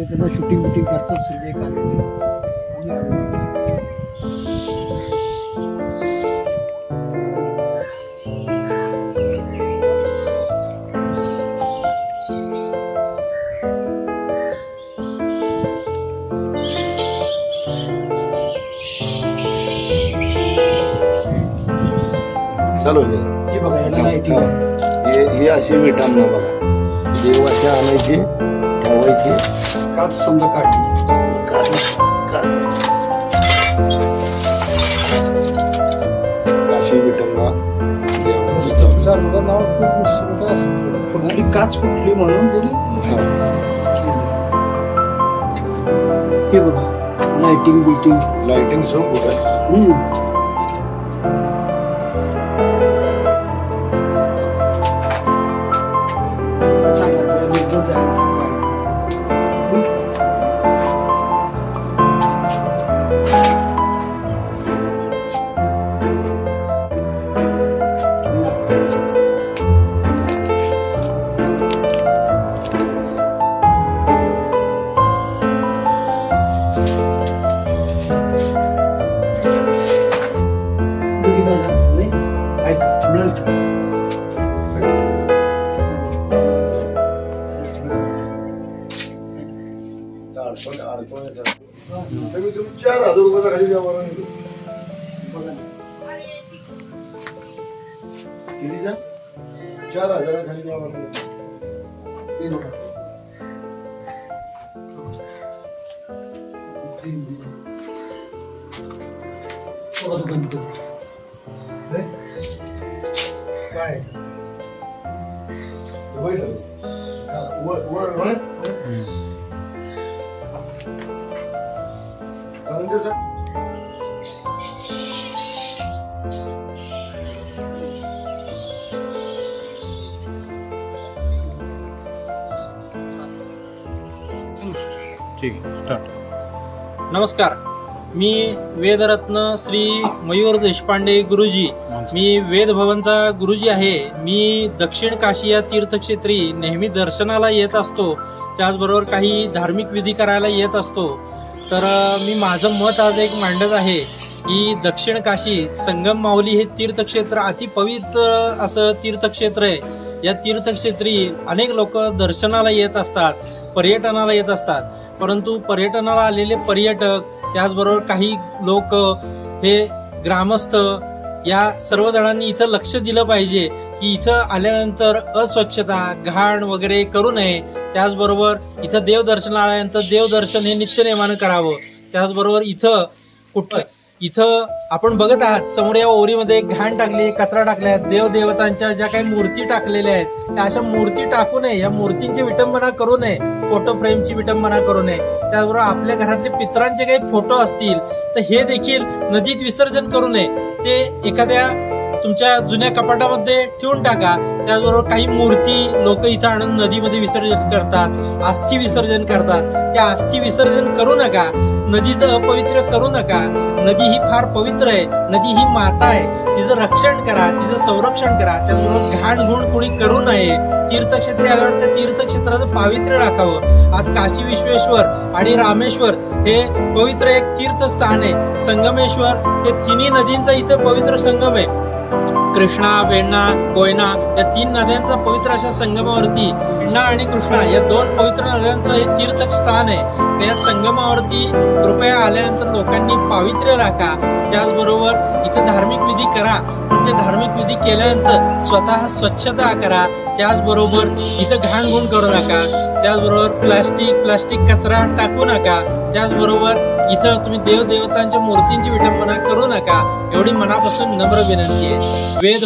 ते त्याचं शूटिंग बिटिंग करतात संजय कानडे चालू आहे. हे बघा याला लाईटिंग आहे. हे ही अशी विटांना बघा देव अशी आणायची ठेवायची काच समजा काढली. काच काच अशी चालू समजा नाव खूप समजा असं कोणाली काच फुटली म्हणून तरी हा. बघा. लाइटिंग बिटिंग लाइटिंग सब कुठं चार हजार रुपयाचा खाली व्यवहार आहे. बघा ना. कितीचा? चार हजाराखाली व्यवहार आहे. हे बघा. बघा तो बंद करू. हे? काय आहे? हे बघितलं? हा, वर- वर- वर. ठीक आहे स्टार्ट नमस्कार. मी वेदरत्न श्री मयूर देशपांडे गुरुजी. मी वेद भवनचा गुरुजी आहे. मी दक्षिण काशी या तीर्थक्षेत्री नेहमी दर्शनाला येत असतो. त्याचबरोबर काही धार्मिक विधी करायला येत असतो. तर मी माझं मत आज एक मांडत आहे की दक्षिण काशी संगम माऊली हे तीर्थक्षेत्र अतिपवित्र असं तीर्थक्षेत्र आहे. या तीर्थक्षेत्री अनेक लोक दर्शनाला येत असतात पर्यटनाला येत असतात. परंतु पर्यटनाला आलेले पर्यटक त्याचबरोबर काही लोक हे ग्रामस्थ या सर्वजणांनी इथं लक्ष दिलं पाहिजे की इथं आल्यानंतर अस्वच्छता घाण वगैरे करू नये. त्याचबरोबर इथं देवदर्शनालयांचं देवदर्शन हे नित्यनेमानं करावं. त्याचबरोबर इथं कुठं? इथं आपण बघत आहात समोर या ओरीमध्ये घाण टाकली कचरा टाकलाय. देवदेवतांच्या ज्या काही मूर्ती टाकलेल्या आहेत त्या अशा मूर्ती टाकू नये. या मूर्तींची विटंबना करू नये. फोटो फ्रेमची विटंबना करू नये. त्याचबरोबर आपल्या घरातले पित्रांचे काही फोटो असतील तर हे देखील नदीत विसर्जन करू नये. ते एखाद्या तुमच्या जुन्या कपाटामध्ये ठेवून टाका. त्याचबरोबर काही मूर्ती लोक इथं आणून नदीमध्ये विसर्जन करतात अस्थि विसर्जन करतात. त्या अस्थि विसर्जन करू नका. नदीचं अपवित्र करू नका. नदी ही फार पवित्र आहे. नदी ही माता आहे. तिचं रक्षण करा तिचं संरक्षण करा. त्याचबरोबर घाण गुण कोणी करू नये. तीर्थक्षेत्री आल्यावर त्या तीर्थक्षेत्राचं पावित्र्य राखावं. आज काशी विश्वेश्वर आणि रामेश्वर हे पवित्र एक तीर्थस्थान आहे. संगमेश्वर हे तिन्ही नदींचा इथं पवित्र संगम आहे. Bye. कृष्णा वेण्णा कोयना या तीन नद्यांचा पवित्र अशा संगमावरती वेण्णा आणि कृष्णा या दोन पवित्र नद्यांचं हे तीर्थस्थान आहे. त्या संगमावरती कृपया आल्यानंतर लोकांनी पावित्र्य राखा. त्याचबरोबर इथं धार्मिक विधी करा. म्हणजे धार्मिक विधी केल्यानंतर स्वतः स्वच्छता करा. त्याचबरोबर इथं घाण गुण करू नका. त्याचबरोबर प्लास्टिक प्लास्टिक कचरा टाकू नका. त्याचबरोबर इथं तुम्ही देव देवतांच्या मूर्तींची विटंबना करू नका. एवढी मनापासून नम्र विनंती आहे. वेद